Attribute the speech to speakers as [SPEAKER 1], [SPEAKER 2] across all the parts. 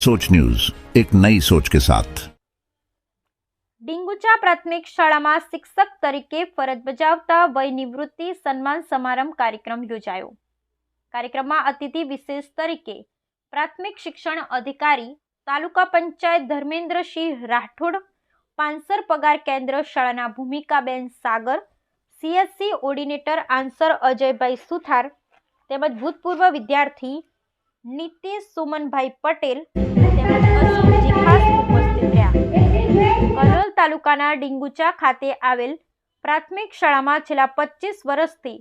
[SPEAKER 1] सोच न्यूज एक नई सोच के साथ
[SPEAKER 2] ડિંગુચા પ્રાથમિક શાળામાં શિક્ષક તરીકે ફરજ બજાવતા વય નિવૃત્તિ સન્માન સમારંભ કાર્યક્રમ યોજાયો કાર્યક્રમમાં અતિથિ વિશેષ તરીકે પ્રાથમિક શિક્ષણ અધિકારી તાલુકા પંચાયત ધર્મેન્દ્રસિંહ રાઠોડ પાંસર પગાર કેન્દ્ર શાળાના ભૂમિકાબેન સાગર સીએસસી ઓર્ડિનેટર આન્સર અજયભાઈ સુથાર તેમજ ભૂતપૂર્વ વિદ્યાર્થી નીતિશ સુમનભાઈ પટેલ તાલુકાના ડિંગુચા ખાતે આવેલ પ્રાથમિક શાળામાં છેલ્લા પચીસ વર્ષથી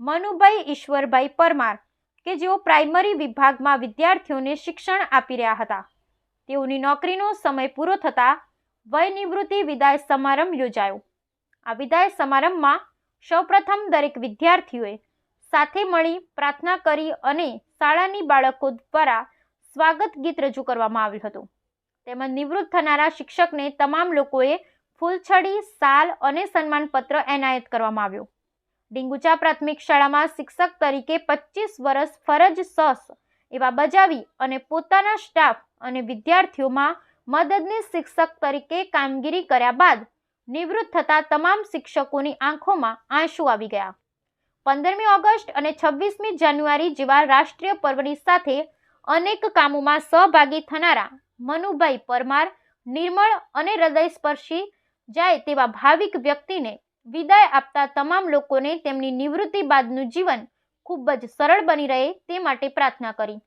[SPEAKER 2] મનુભાઈ ઈશ્વરભાઈ પરમાર કે જેઓ પ્રાઇમરી વિભાગમાં વિદ્યાર્થીઓને શિક્ષણ આપી રહ્યા હતા. તેઓની નોકરીનો સમય પૂરો થતાં વય નિવૃત્તિ વિદાય સમારંભ યોજાયો. આ વિદાય સમારંભમાં સૌપ્રથમ દરેક વિદ્યાર્થીઓએ સાથે મળી પ્રાર્થના કરી અને શાળાની બાળકો દ્વારા સ્વાગત ગીત રજૂ કરવામાં આવ્યું હતું. તેમજ નિવૃત્ત થનારા શિક્ષકને તમામ લોકોએ ફૂલછડી, સાલ અને સન્માનપત્ર એનાયત કરવામાં આવ્યો. ડિંગુચા પ્રાથમિક શાળામાં શિક્ષક તરીકે પચીસ વર્ષ ફરજ સસ એવા બજાવી અને પોતાના સ્ટાફ અને વિદ્યાર્થીઓમાં મદદનીશ શિક્ષક તરીકે કામગીરી કર્યા બાદ નિવૃત્ત થતા તમામ શિક્ષકોની આંખોમાં આંસુ આવી ગયા. પંદરમી ઓગસ્ટ અને છવ્વીસમી જાન્યુઆરી જેવા રાષ્ટ્રીય પર્વની સાથે અનેક કામોમાં સહભાગી થનારા મનુભાઈ પરમાર, નિર્મળ અને હૃદયસ્પર્શી જાય તેવા ભાવિક વ્યક્તિને વિદાય આપતા તમામ લોકોને તેમની નિવૃત્તિ બાદનું જીવન ખૂબ જ સરળ બની રહે તે માટે પ્રાર્થના કરી.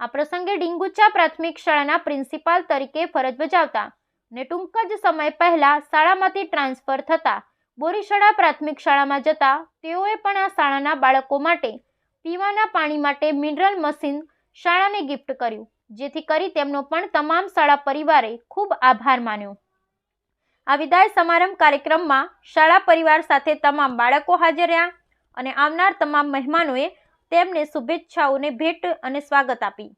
[SPEAKER 2] આ પ્રસંગે ડિંગુચા પ્રાથમિક શાળાના પ્રિન્સિપાલ તરીકે ફરજ બજાવતા ને ટૂંક જ સમય પહેલા શાળામાંથી ટ્રાન્સફર થતા બોરીશાળા પ્રાથમિક શાળામાં જતા તેઓએ પણ આ શાળાના બાળકો માટે પીવાના પાણી માટે મિનરલ મશીન શાળાને ગિફ્ટ કર્યું, જેથી કરી તેમનો પણ તમામ શાળા પરિવારે ખૂબ આભાર માન્યો. આ વિદાય સમારંભ કાર્યક્રમમાં શાળા પરિવાર સાથે તમામ બાળકો હાજર રહ્યા અને આવનાર તમામ મહેમાનોએ તેમને શુભેચ્છાઓને ભેટ અને સ્વાગત આપી.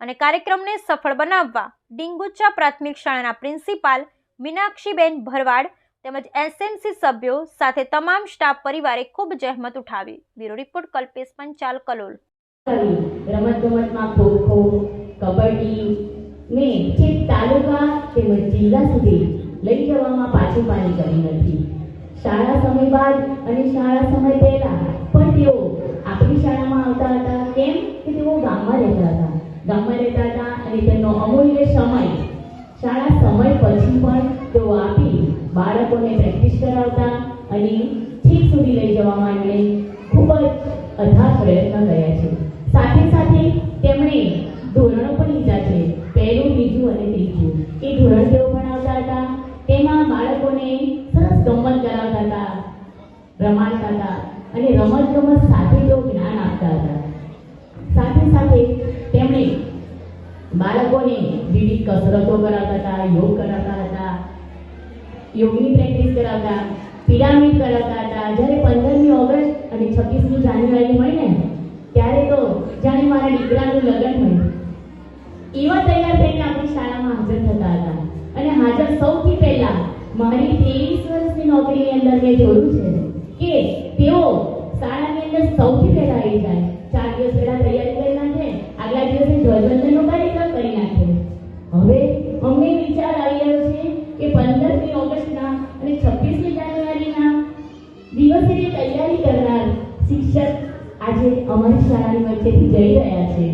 [SPEAKER 2] અને કાર્યક્રમને સફળ બનાવવા ડિંગુચા પ્રાથમિક શાળાના પ્રિન્સિપાલ મીનાક્ષીબેન ભરવાડ તેમજ એસએમસી સભ્યો સાથે તમામ સ્ટાફ પરિવારે ખૂબ જહેમત ઉઠાવી. Bureau report Kalpesh Panchal, Kalol.
[SPEAKER 3] રમત ગમતમાં ખો, કબડ્ડી ને જે તાલુકા તેમજ જિલ્લા સુધી લઈ જવામાં પાછું પાણી કરી નથી. શાળા સમય બાદ અને શાળા સમય પહેલા પણ તેઓ આપણી શાળામાં આવતા હતા. કેમ? કે તેઓ ગામમાં રહેતા હતા. ગામમાં રહેતા હતા અને તેમનો અમૂલ્ય સમય શાળા સમય પછી પણ તેઓ આપી બાળકોને પ્રેક્ટિસ કરાવતા અને ઠીક સુધી લઈ જવા માટે ખૂબ જ અથાગ પ્રયત્ન કર્યા છે. સાથે સાથે તેમણે ધોરણો પણ લીધા છે. પહેલું, બીજું અને ત્રીજું. એ ધોરણ તેઓ ભણાવતા હતા. બાળકોને સરસ ગમત કરાવતા હતા. રમાડતા હતા અને રમત ગમત સાથે તેઓ જ્ઞાન આપતા હતા. સાથે સાથે તેમણે બાળકોને વિવિધ કસરતો કરાવતા હતા, યોગ કરાવતા હતા, યોગની પ્રેક્ટિસ કરાવતા, પિરામિડ કરાવતા હતા. જ્યારે પંદરમી ઓગસ્ટ અને છવ્વીસમી જાન્યુઆરી હોય ને, ત્યારે તો જાણે મારા દીકરાનું લગ્ન હોય. એવા તૈયાર થઈને આપણી શાળામાં હાજર થતા હતા. અને હાજર સૌથી મારી ત્રેવીસ વર્ષની નોકરીની અંદર મેં જોયું છે કે તેઓ શાળાની અંદર સૌથી પહેલા આવી જાય. ચાર દિવસ પહેલા તૈયારી કરી નાખે, આગલા દિવસે ધ્વજવંદનનો કાર્યક્રમ કરી નાખે. હવે અમને વિચાર આવી રહ્યો છે કે પંદરમી ઓગસ્ટના અને છવ્વીસમી જાન્યુઆરીના દિવસે જે તૈયારી કરનાર શિક્ષક આજે અમારી શાળાની વચ્ચેથી જઈ રહ્યા છે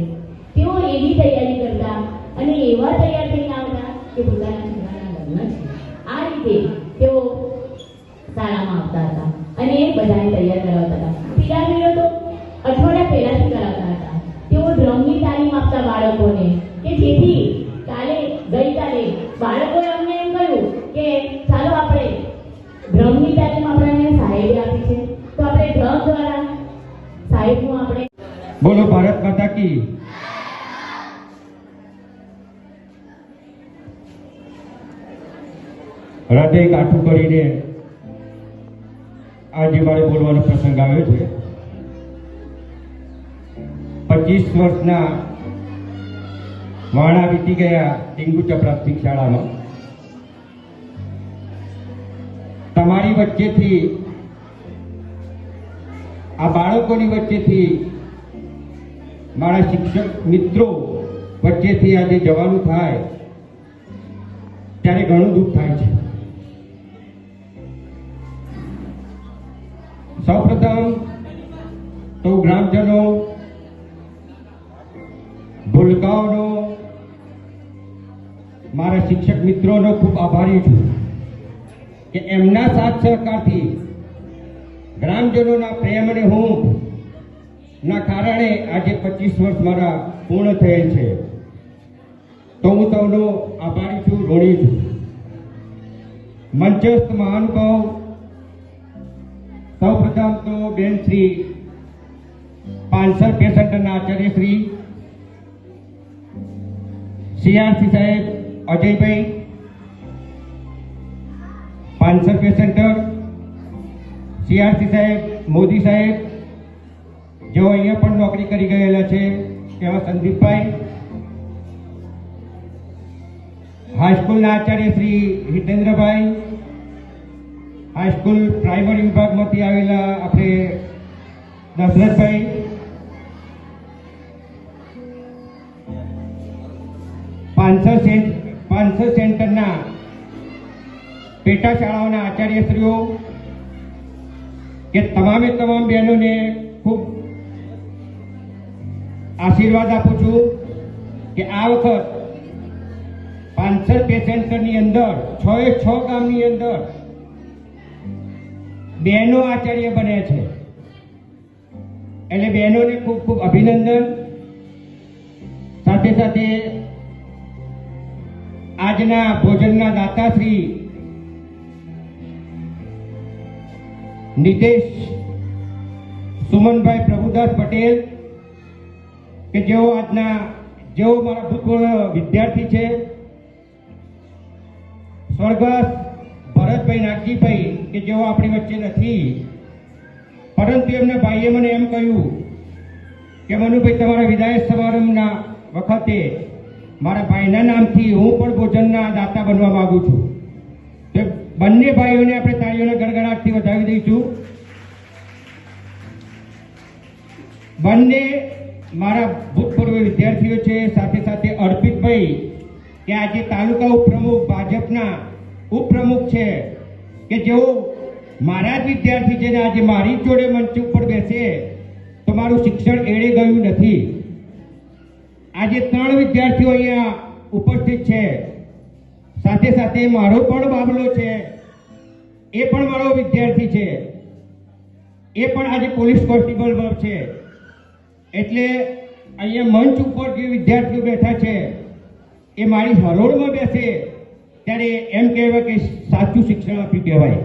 [SPEAKER 3] તેઓ એવી તૈયારી કરતા અને એવા તૈયાર થઈને આવતા કે પોતાના છોકરાના લગ્ન છે આ રીતે તેઓ શાળામાં આવતા હતા. અને બધાને તૈયાર કરાવતા હતા. પિરામિડો તો અઠવાડિયા પહેલાથી કરાવતા હતા. તેઓ ડ્રમની તાલીમ આપતા બાળકોને કે જેથી કાલે, ગઈકાલે બાળકોએ અમને એમ કહ્યું કે ચાલો આપણે ડ્રમની તાલીમ આપણને સાહેબે આપી છે. તો આપણે ડ્રમ દ્વારા સાહેબનું આપણે
[SPEAKER 4] બોલો, ભારત માતા કી. હૃદય કાઠું કરીને આજે મારે બોલવાનો પ્રસંગ આવ્યો છે. પચીસ વર્ષના વાણા વીતી ગયા ટીંગુચા પ્રાથમિક શાળામાં તમારી વચ્ચેથી, આ બાળકોની વચ્ચેથી, મારા શિક્ષક મિત્રો વચ્ચેથી આજે જવાનું થાય, ત્યારે ઘણું દુઃખ થાય છે. મારા શિક્ષક મિત્રોનો ખૂબ આભારી છું કે એમના સાથ સહકારથી ગ્રામજનોના પ્રેમ અને હું ના કારણે આજે પચીસ વર્ષ મારા પૂર્ણ થયેલ છે. તો હું સૌનો આભારી છું, ઋણી છું. મંચસ્થ મહાનુભાવ સૌ પ્રથમ તો બેન શ્રી પાંસર પેશન્ટના આચાર્ય શ્રી સીઆરસી સાહેબ અજયભાઈ પાંસર પેસેન્ટર સીઆરસી સાહેબ, મોદી સાહેબ, જેઓ અહીંયા પણ નોકરી કરી ગયેલા છે, એવા સંદીપભાઈ હાઈસ્કૂલના આચાર્ય શ્રી હિતેન્દ્રભાઈ હાઈસ્કૂલ પ્રાઇમરી વિભાગમાંથી આવેલા આપણે દશરથભાઈ પાંચસો સેન્ટ પાંચસો સેન્ટરના પેટા શાળાઓના આચાર્યશ્રીઓ કે તમામે તમામ બહેનોને ખૂબ આશીર્વાદ આપું છું કે આ વખત પાંચસો પેસેન્ટરની અંદર, છ એ છ ગામની અંદર બહેનો આચાર્ય બને છે. એટલે બહેનોને ખૂબ ખૂબ અભિનંદન. સાથે સાથે આજના ભોજનના દાતાશ્રી નિતેશ સુમનભાઈ પ્રભુદાસ પટેલ, કે જેઓ આજના, જેઓ મારા ભૂતપૂર્વ વિદ્યાર્થી છે સ્વર્ગસ્થ ભરતભાઈ નાગજીભાઈ, કે જેઓ આપણી વચ્ચે નથી. પરંતુ એમના ભાઈએ મને એમ કહ્યું કે, મનુભાઈ, તમારા વિદાય સમારંભના વખતે મારા ભાઈના નામથી હું પણ ભોજનના દાતા બનવા માંગુ છું. તે બંને ભાઈઓને આપણે તાળીઓના ગણગણાટથી વધાવી દઈશું. બંને મારા ભૂતપૂર્વ વિદ્યાર્થીઓ છે, સાથે સાથે અર્પિતભાઈ, કે આજે તાલુકા ઉપપ્રમુખ, ભાજપના ઉપપ્રમુખ છે, કે જેઓ મારા જ વિદ્યાર્થી છે આજે મારી જોડે મંચ ઉપર બેસે, તો મારું શિક્ષણ એળે ગયું નથી. આજે ત્રણ વિદ્યાર્થીઓ અહીંયા ઉપસ્થિત છે. સાથે સાથે મારો પણ બાબલો છે. એ પણ મારો વિદ્યાર્થી છે. એ પણ આજે પોલીસ કોન્સ્ટેબલ છે. એટલે અહીંયા મંચ ઉપર જે વિદ્યાર્થીઓ બેઠા છે, એ મારી હરોળમાં બેસે. ત્યારે એમ કહેવાય કે સાચું શિક્ષણ આપ્યું કહેવાય